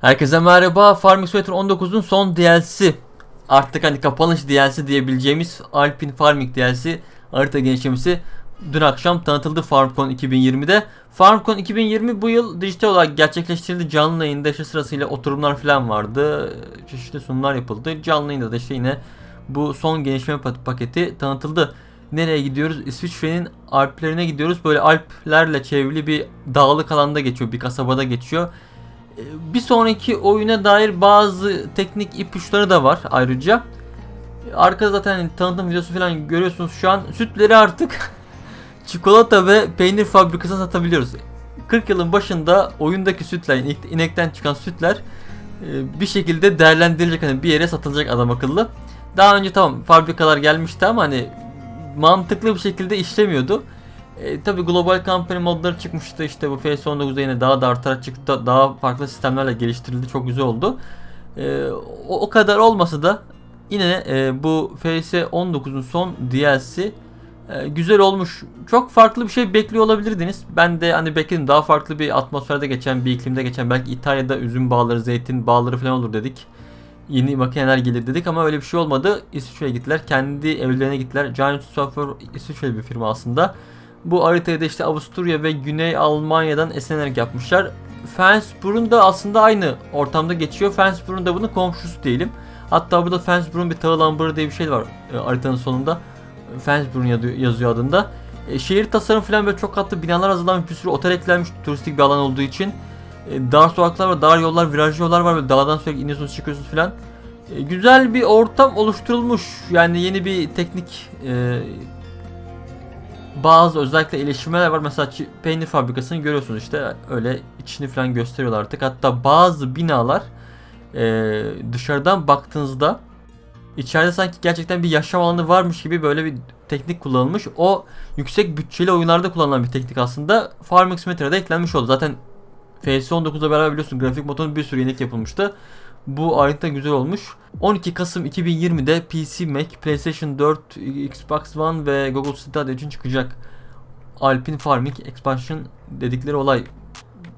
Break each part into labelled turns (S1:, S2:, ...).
S1: Herkese merhaba. Farming Simulator 19'un son DLC. Artık hani kapanış DLC diyebileceğimiz Alpine Farming DLC harita genişlemesi dün akşam tanıtıldı FarmCon 2020'de. FarmCon 2020 bu yıl dijital olarak gerçekleştirildi. Canlı yayında işte sırasıyla oturumlar falan vardı. Çeşitli sunumlar yapıldı. Canlı yayında da işte yine bu son genişleme pa- paketi tanıtıldı. Nereye gidiyoruz? İsviçre'nin Alplerine gidiyoruz. Böyle Alplerle çevrili bir dağlık alanda geçiyor. Bir kasabada geçiyor. Ee, Bir sonraki oyuna dair bazı teknik ipuçları da var ayrıca. Arkada zaten hani tanıtım videosu falan görüyorsunuz şu an. Sütleri artık çikolata ve peynir fabrikasına satabiliyoruz. 40 yılın başında oyundaki sütler, inek- inekten çıkan sütler e, bir şekilde değerlendirilecek hani bir yere satılacak adam akıllı. Daha önce tamam fabrikalar gelmişti ama hani mantıklı bir şekilde işlemiyordu. E, tabii global kampanya modları çıkmıştı işte bu FS19'da yine daha da artarak çıktı. Daha farklı sistemlerle geliştirildi. Çok güzel oldu. E, o, o kadar olmasa da yine e, bu FS19'un son DLC e, güzel olmuş. Çok farklı bir şey bekliyor olabilirdiniz. Ben de hani bekledim daha farklı bir atmosferde geçen, bir iklimde geçen belki İtalya'da üzüm bağları, zeytin bağları falan olur dedik. Yeni makineler gelir dedik ama öyle bir şey olmadı. İsviçre'ye gittiler. Kendi evlerine gittiler. Giant Software İsviçreli bir firma aslında. Bu haritayı da işte Avusturya ve Güney Almanya'dan esinlenerek yapmışlar. Flensburg'un da aslında aynı ortamda geçiyor. Flensburg'un da bunun komşusu diyelim. Hatta burada Flensburg'un bir tahıl ambarı diye bir şey var e, haritanın sonunda. Yazıyor- yazıyor adında. E, şehir tasarım falan böyle çok katlı binalar hazırlanmış bir sürü otel eklenmiş turistik bir alan olduğu için. E, dar sokaklar var, dar yollar, virajlı yollar var böyle dağdan sürekli iniyorsunuz çıkıyorsunuz falan. E, güzel bir ortam oluşturulmuş. Yani yeni bir teknik e, bazı özellikle iyileştirmeler var. Mesela peynir fabrikasını görüyorsunuz işte öyle içini falan gösteriyorlar artık. Hatta bazı binalar e, dışarıdan baktığınızda içeride sanki gerçekten bir yaşam alanı varmış gibi böyle bir teknik kullanılmış. O yüksek bütçeli oyunlarda kullanılan bir teknik aslında. Farming Simulator'a eklenmiş oldu. Zaten FS19'la beraber biliyorsun grafik modunun bir sürü yenilik yapılmıştı. Bu harita güzel olmuş. 12 Kasım 2020'de PC, Mac, PlayStation 4, Xbox One ve Google Stadia için çıkacak. Alpine Farming Expansion dedikleri olay.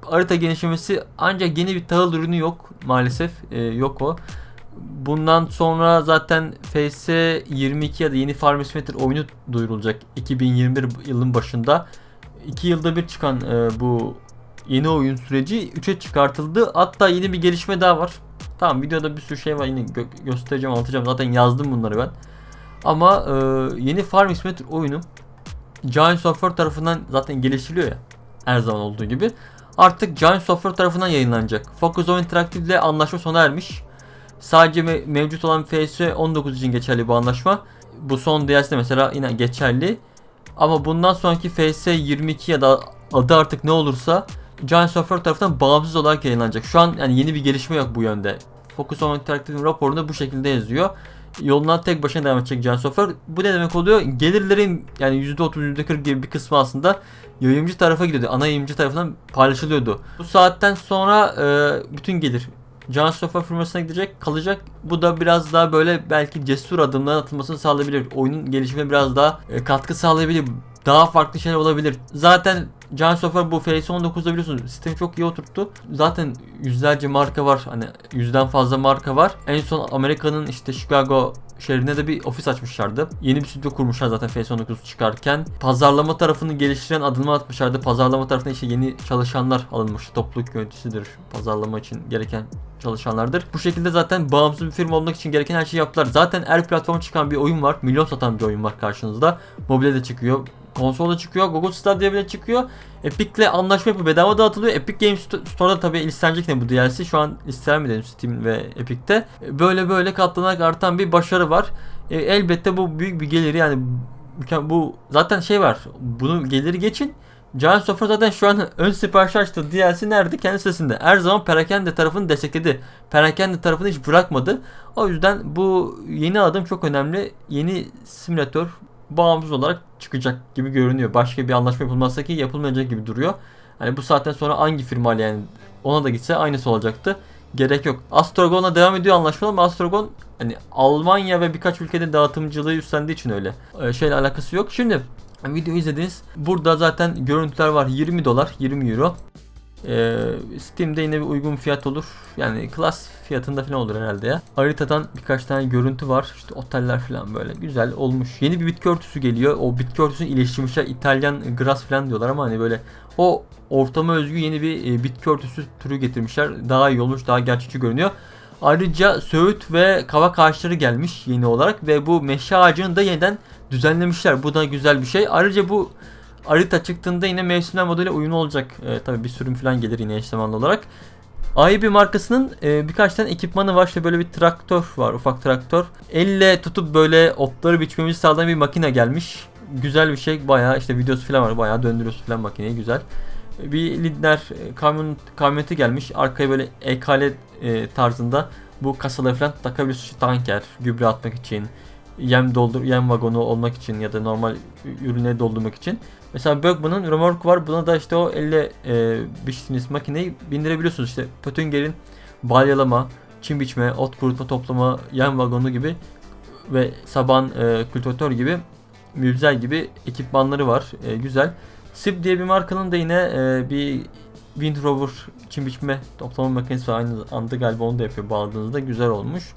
S1: Harita genişlemesi ancak yeni bir tahıl ürünü yok maalesef. Ee, yok o. Bundan sonra zaten FS22 ya da yeni Farming Simulator oyunu duyurulacak 2021 yılın başında. 2 yılda bir çıkan e, bu yeni oyun süreci 3'e çıkartıldı. Hatta yeni bir gelişme daha var. Tamam videoda bir sürü şey var yine gö- göstereceğim anlatacağım zaten yazdım bunları ben. Ama e, yeni Farming Simulator oyunu Giant Software tarafından zaten geliştiriliyor ya her zaman olduğu gibi. Artık Giant Software tarafından yayınlanacak. Focus on Interactive ile anlaşma sona ermiş. Sadece me- mevcut olan FS19 için geçerli bu anlaşma. Bu son DLC'de mesela yine geçerli. Ama bundan sonraki FS22 ya da adı artık ne olursa Giant Software tarafından bağımsız olarak yayınlanacak. Şu an yani yeni bir gelişme yok bu yönde. Focus on Interactive'in raporunda bu şekilde yazıyor. Yoluna tek başına devam edecek Software. Bu ne demek oluyor? Gelirlerin yani %30 %40 gibi bir kısmı aslında yayıncı tarafa gidiyordu. Ana yayıncı tarafından paylaşılıyordu. Bu saatten sonra e, bütün gelir Software firmasına gidecek, kalacak. Bu da biraz daha böyle belki cesur adımların atılmasını sağlayabilir. Oyunun gelişimine biraz daha e, katkı sağlayabilir. Daha farklı şeyler olabilir. Zaten Giant Software bu FS19'da biliyorsunuz sistemi çok iyi oturttu. Zaten yüzlerce marka var. Hani yüzden fazla marka var. En son Amerika'nın işte Chicago şehrinde de bir ofis açmışlardı. Yeni bir stüdyo kurmuşlar zaten FS19 çıkarken. Pazarlama tarafını geliştiren adımlar atmışlardı. Pazarlama tarafına işte yeni çalışanlar alınmış. Topluluk yöneticisidir. Pazarlama için gereken çalışanlardır. Bu şekilde zaten bağımsız bir firma olmak için gereken her şeyi yaptılar. Zaten her platforma çıkan bir oyun var. Milyon satan bir oyun var karşınızda. Mobilde de çıkıyor. Konsolda çıkıyor. Google Stadia bile çıkıyor. Epic'le anlaşma yapıp bedava dağıtılıyor. Epic Games Sto- Store'da tabii listelenecek ne bu DLC. Şu an listelenmedi henüz Steam ve Epic'te. Böyle böyle katlanarak artan bir başarı var. E, elbette bu büyük bir geliri yani bu zaten şey var. Bunun geliri geçin. Giant Software zaten şu an ön sipariş açtı. DLC nerede? Kendi sitesinde. Her zaman Perakende tarafını destekledi. Perakende tarafını hiç bırakmadı. O yüzden bu yeni adım çok önemli. Yeni simülatör bağımsız olarak çıkacak gibi görünüyor. Başka bir anlaşma yapılmazsa ki yapılmayacak gibi duruyor. Hani bu saatten sonra hangi firma yani ona da gitse aynısı olacaktı. Gerek yok. Astrogon'la devam ediyor anlaşmalar ama Astrogon hani Almanya ve birkaç ülkede dağıtımcılığı üstlendiği için öyle. Ee, şeyle alakası yok. Şimdi video izlediniz. Burada zaten görüntüler var. 20 dolar, 20 euro. Ee, Steam'de yine bir uygun fiyat olur. Yani klas fiyatında falan olur herhalde ya. Haritadan birkaç tane görüntü var. İşte oteller falan böyle güzel olmuş. Yeni bir bitki örtüsü geliyor. O bitki örtüsünü iyileştirmişler. İtalyan grass falan diyorlar ama hani böyle o ortama özgü yeni bir e, bitki örtüsü türü getirmişler. Daha iyi olmuş, daha gerçekçi görünüyor. Ayrıca söğüt ve kavak ağaçları gelmiş yeni olarak ve bu meşe ağacını da yeniden düzenlemişler. Bu da güzel bir şey. Ayrıca bu harita çıktığında yine mevsimler modeli uyumlu olacak. E, tabii bir sürüm falan gelir yine eş zamanlı olarak. AIB markasının e, birkaç tane ekipmanı var. İşte böyle bir traktör var, ufak traktör. Elle tutup böyle otları biçmemizi sağlayan bir makine gelmiş. Güzel bir şey. Bayağı işte videosu falan var. Bayağı döndürüyorsun falan makineyi. Güzel. Bir Lindner e, kamyon kamyoneti gelmiş. Arkaya böyle ekale e, tarzında bu kasaları falan takabiliyorsun. İşte tanker, gübre atmak için, yem doldur, yem vagonu olmak için ya da normal ürünleri doldurmak için. Mesela Bögman'ın remork var. Buna da işte o elle e, biçtiğiniz makineyi bindirebiliyorsunuz. İşte Pötünger'in balyalama, çim biçme, ot kurutma, toplama, yem vagonu gibi ve saban e, kültivatör gibi mübzel gibi ekipmanları var. E, güzel. Sip diye bir markanın da yine e, bir Wind Rover çim biçme toplama makinesi var. Aynı anda galiba onu da yapıyor bağladığınızda. Güzel olmuş.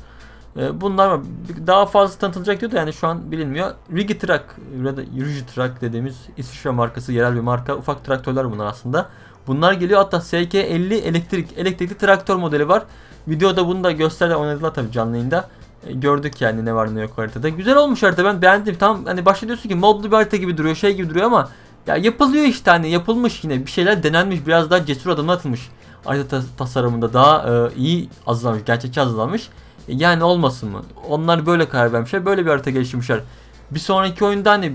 S1: E, bunlar var. Daha fazla tanıtılacak diyordu yani şu an bilinmiyor. Rigi Truck ya da Rigi Truck dediğimiz İsviçre markası yerel bir marka. Ufak traktörler bunlar aslında. Bunlar geliyor hatta SK50 elektrik elektrikli traktör modeli var. Videoda bunu da gösterdi oynadılar tabii canlı yayında. E, gördük yani ne var ne yok haritada. Güzel olmuş harita ben beğendim. Tam hani başta diyorsun ki modlu bir harita gibi duruyor şey gibi duruyor ama ya yapılıyor işte hani yapılmış yine bir şeyler denenmiş biraz daha cesur adımlar atılmış. Harita tas- tasarımında daha e, iyi hazırlanmış gerçekçi hazırlanmış. Yani olmasın mı? Onlar böyle karar vermişler. Böyle bir harita geliştirmişler. Bir sonraki oyunda hani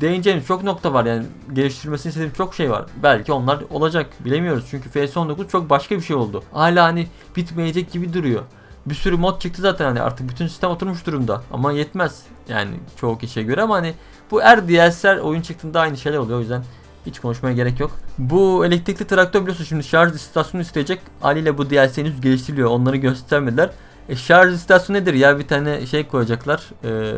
S1: değineceğimiz çok nokta var yani geliştirmesini istediğim çok şey var. Belki onlar olacak bilemiyoruz çünkü FS19 çok başka bir şey oldu. Hala hani bitmeyecek gibi duruyor. Bir sürü mod çıktı zaten hani artık bütün sistem oturmuş durumda ama yetmez yani çoğu kişiye göre ama hani bu er DLC'ler oyun çıktığında aynı şeyler oluyor o yüzden hiç konuşmaya gerek yok. Bu elektrikli traktör biliyorsun şimdi şarj istasyonu isteyecek. Haliyle bu DLC henüz geliştiriliyor. Onları göstermediler. E, şarj istasyonu nedir ya? Bir tane şey koyacaklar. E,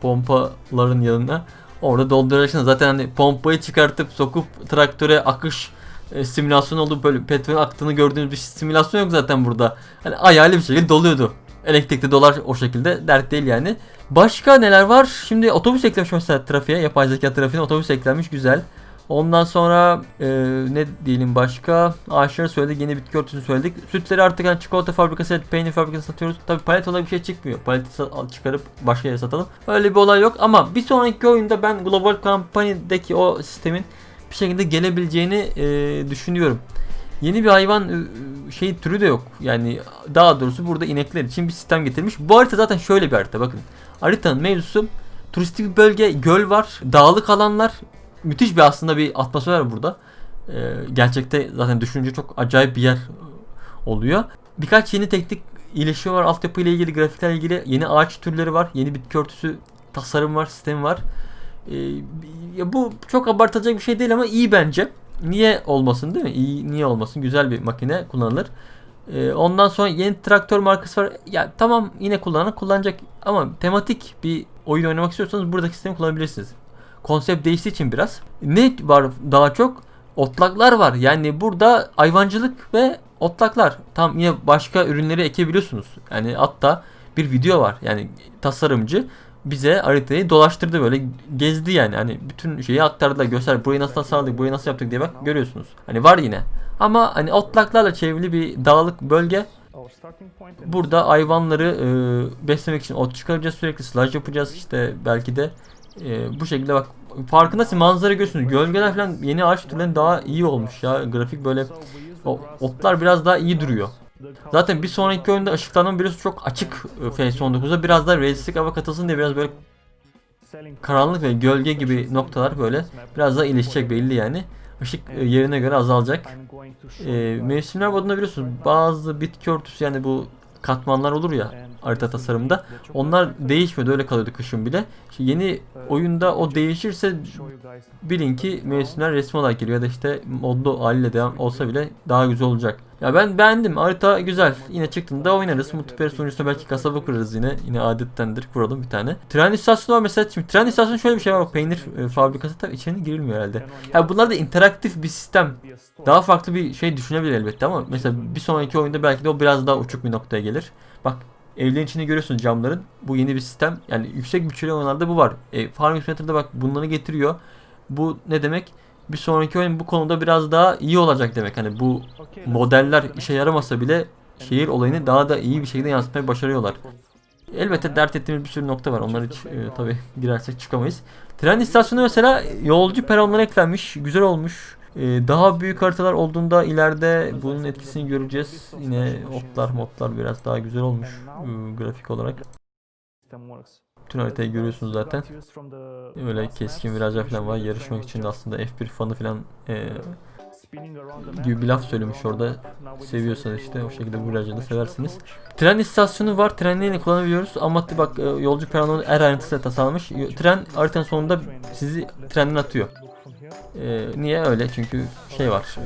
S1: pompaların yanına. Orada dolduracaksın. Zaten hani pompayı çıkartıp sokup traktöre akış e, simülasyon oldu. Böyle petrol aktığını gördüğünüz bir simülasyon yok zaten burada. Hani hayali bir şekilde doluyordu. Elektrikli dolar o şekilde dert değil yani. Başka neler var? Şimdi otobüs eklemiş mesela trafiğe. Yapay zeka trafiğine otobüs eklenmiş. Güzel. Ondan sonra e, ne diyelim başka? Ağaçları söyledik, yeni bitki örtüsünü söyledik. Sütleri artık hani çikolata fabrikası, peynir fabrikası satıyoruz. Tabi palet olarak bir şey çıkmıyor. Paleti çıkarıp başka yere satalım. Öyle bir olay yok ama bir sonraki oyunda ben Global Company'deki o sistemin bir şekilde gelebileceğini e, düşünüyorum. Yeni bir hayvan şey türü de yok. Yani daha doğrusu burada inekler için bir sistem getirmiş. Bu harita zaten şöyle bir harita bakın. Haritanın mevzusu turistik bir bölge, göl var, dağlık alanlar, müthiş bir aslında bir atmosfer burada. Ee, gerçekte zaten düşününce çok acayip bir yer oluyor. Birkaç yeni teknik iyileşiyor var. Altyapı ile ilgili, grafiklerle ilgili yeni ağaç türleri var. Yeni bitki örtüsü tasarım var, sistem var. Ya bu çok abartılacak bir şey değil ama iyi bence. Niye olmasın değil mi? İyi, niye olmasın? Güzel bir makine kullanılır. Ee, ondan sonra yeni traktör markası var. Ya tamam yine kullanan kullanacak ama tematik bir oyun oynamak istiyorsanız buradaki sistemi kullanabilirsiniz konsept değiştiği için biraz. Ne var daha çok? Otlaklar var. Yani burada hayvancılık ve otlaklar. Tam yine başka ürünleri ekebiliyorsunuz. Yani hatta bir video var. Yani tasarımcı bize haritayı dolaştırdı böyle gezdi yani. Hani bütün şeyi aktardı göster burayı nasıl tasarladık, burayı nasıl yaptık diye bak görüyorsunuz. Hani var yine. Ama hani otlaklarla çevrili bir dağlık bölge. Burada hayvanları e, beslemek için ot çıkaracağız sürekli slaj yapacağız işte belki de e, bu şekilde bak farkındasın manzara görüyorsunuz gölgeler falan yeni ağaç türleri daha iyi olmuş ya grafik böyle o, otlar biraz daha iyi duruyor. Zaten bir sonraki oyunda ışıklandırma biliyorsun çok açık e, FS19'da biraz daha realistik hava katılsın diye biraz böyle karanlık ve gölge gibi noktalar böyle biraz daha iyileşecek belli yani. Işık e, yerine göre azalacak. E, mevsimler modunda biliyorsunuz bazı bitki örtüsü yani bu katmanlar olur ya harita tasarımında. Onlar değişmedi öyle kalıyordu kışın bile. Şimdi yeni oyunda o değişirse bilin ki mevsimler resmi olarak geliyor ya da işte modlu haliyle devam olsa bile daha güzel olacak. Ya ben beğendim. Harita güzel. Yine çıktığında oynarız. Multiplayer sunucusunda belki kasaba kurarız yine. Yine adettendir. Kuralım bir tane. Tren istasyonu var mesela. Şimdi tren istasyonu şöyle bir şey var. Peynir e, fabrikası tabii içine girilmiyor herhalde. Ya bunlar da interaktif bir sistem. Daha farklı bir şey düşünebilir elbette ama mesela bir sonraki oyunda belki de o biraz daha uçuk bir noktaya gelir. Bak evlerin içini görüyorsun camların. Bu yeni bir sistem. Yani yüksek bütçeli oyunlarda bu var. E, Farming Simulator'da bak bunları getiriyor. Bu ne demek? Bir sonraki oyun bu konuda biraz daha iyi olacak demek. Hani bu modeller işe yaramasa bile şehir olayını daha da iyi bir şekilde yansıtmayı başarıyorlar. Elbette dert ettiğimiz bir sürü nokta var. Onları hiç e, tabi girersek çıkamayız. Tren istasyonu mesela yolcu peronları eklenmiş. Güzel olmuş. E, daha büyük haritalar olduğunda ileride bunun etkisini göreceğiz. Yine otlar modlar biraz daha güzel olmuş e, grafik olarak. Bütün haritayı görüyorsunuz zaten. Öyle keskin virajlar falan var. Yarışmak için aslında F1 fanı falan e, gibi bir laf söylemiş orada. Seviyorsanız işte o şekilde bu seversiniz. Tren istasyonu var. Trenlerini kullanabiliyoruz. Ama bak e, yolcu peronu her ayrıntısıyla tasarlanmış. Tren haritanın sonunda sizi trenden atıyor. E, niye öyle? Çünkü şey var.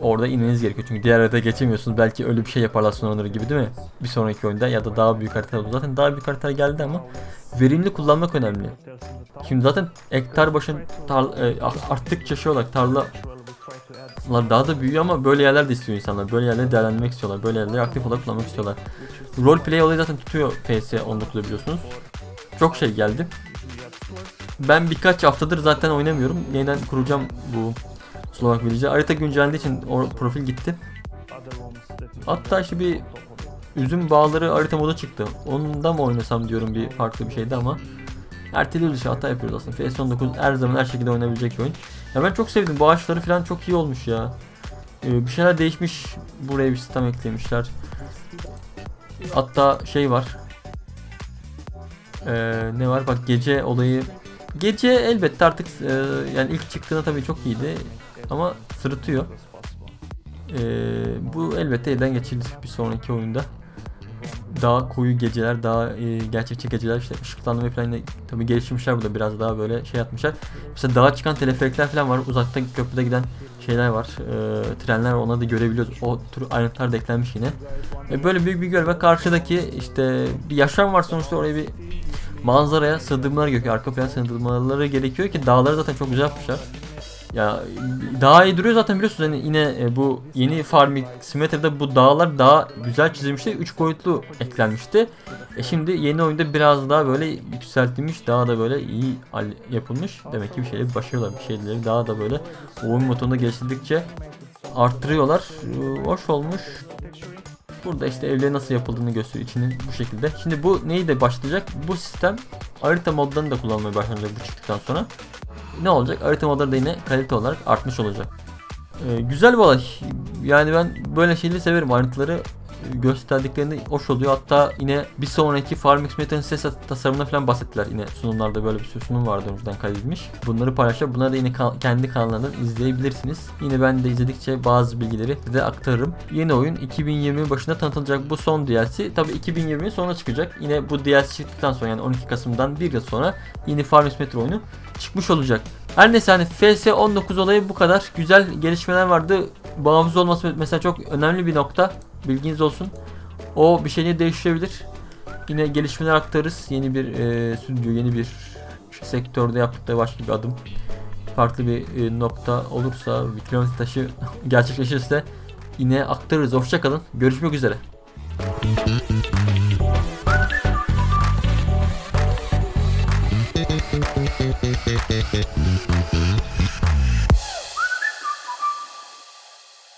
S1: Orada inmeniz gerekiyor. Çünkü diğer haritaya geçemiyorsunuz. Belki öyle bir şey yaparlar sonraları gibi değil mi? Bir sonraki oyunda ya da daha büyük haritalar. Zaten daha büyük haritalar geldi ama verimli kullanmak önemli. Şimdi zaten hektar başın tar- e, arttıkça şey olarak tarlalar daha da büyüyor ama böyle yerler de istiyor insanlar. Böyle yerleri değerlendirmek istiyorlar. Böyle yerleri aktif olarak kullanmak istiyorlar. Roleplay olayı zaten tutuyor PS19'da biliyorsunuz. Çok şey geldi. Ben birkaç haftadır zaten oynamıyorum. Yeniden kuracağım bu Slovak Village'i. Harita güncellendiği için o profil gitti. Hatta işte bir üzüm bağları harita modu çıktı. Onda mı oynasam diyorum bir farklı bir şeydi ama erteliyoruz işte hata yapıyoruz aslında. PS19 her zaman her şekilde oynayabilecek bir oyun. Ya ben çok sevdim. Bu ağaçları falan çok iyi olmuş ya. Ee, bir şeyler değişmiş. Buraya bir sistem eklemişler. Hatta şey var. Ee, ne var? Bak gece olayı. Gece elbette artık e, yani ilk çıktığında tabii çok iyiydi. Ama sırıtıyor. Ee, bu elbette elden geçirilir bir sonraki oyunda. Daha koyu geceler, daha e, gerçekçi geceler işte ışıklandırma falan tabii geliştirmişler burada biraz daha böyle şey yapmışlar. Mesela dağa çıkan teleferikler falan var. Uzakta köprüde giden şeyler var. E, trenler. Onları da görebiliyoruz. O tür ayrıntılar da eklenmiş yine. E, böyle büyük bir göl ve karşıdaki işte bir yaşam var sonuçta oraya bir manzaraya sığdırmalar gerekiyor. Arka plan sığdırmaları gerekiyor ki dağları zaten çok güzel yapmışlar. Ya daha iyi duruyor zaten biliyorsunuz hani yine e, bu yeni Farming Simulator'da bu dağlar daha güzel çizilmişti. 3 boyutlu eklenmişti. E şimdi yeni oyunda biraz daha böyle yükseltilmiş, daha da böyle iyi yapılmış. Demek ki bir şeyleri başarıyorlar, bir şeyleri daha da böyle oyun motorunu geliştirdikçe arttırıyorlar. E, Hoş olmuş. Burada işte evleri nasıl yapıldığını gösteriyor içinin bu şekilde. Şimdi bu neyi de başlayacak? Bu sistem harita modlarını da kullanmaya başlanacak bu çıktıktan sonra. Ne olacak? Harita modları da yine kalite olarak artmış olacak. Ee, güzel bir olay. Yani ben böyle şeyleri severim. Ayrıntıları gösterdiklerinde hoş oluyor. Hatta yine bir sonraki Farming Simulator'ın ses tasarımına falan bahsettiler. Yine sunumlarda böyle bir sürü sunum vardı önceden kaydedilmiş. Bunları paylaşacağım. Bunları da yine ka- kendi kanallarından izleyebilirsiniz. Yine ben de izledikçe bazı bilgileri size aktarırım. Yeni oyun 2020 başında tanıtılacak bu son DLC. Tabi 2020 sonra çıkacak. Yine bu DLC çıktıktan sonra yani 12 Kasım'dan bir yıl sonra yeni Farming Simulator oyunu çıkmış olacak. Her neyse hani FS19 olayı bu kadar. Güzel gelişmeler vardı. Bağımsız olması mesela çok önemli bir nokta. Bilginiz olsun. O bir şeyini değiştirebilir. Yine gelişmeler aktarırız. Yeni bir e, stüdyo, yeni bir sektörde yaptıkları başka bir adım. Farklı bir e, nokta olursa, bir kilometre taşı gerçekleşirse yine aktarırız. Hoşçakalın. Görüşmek üzere.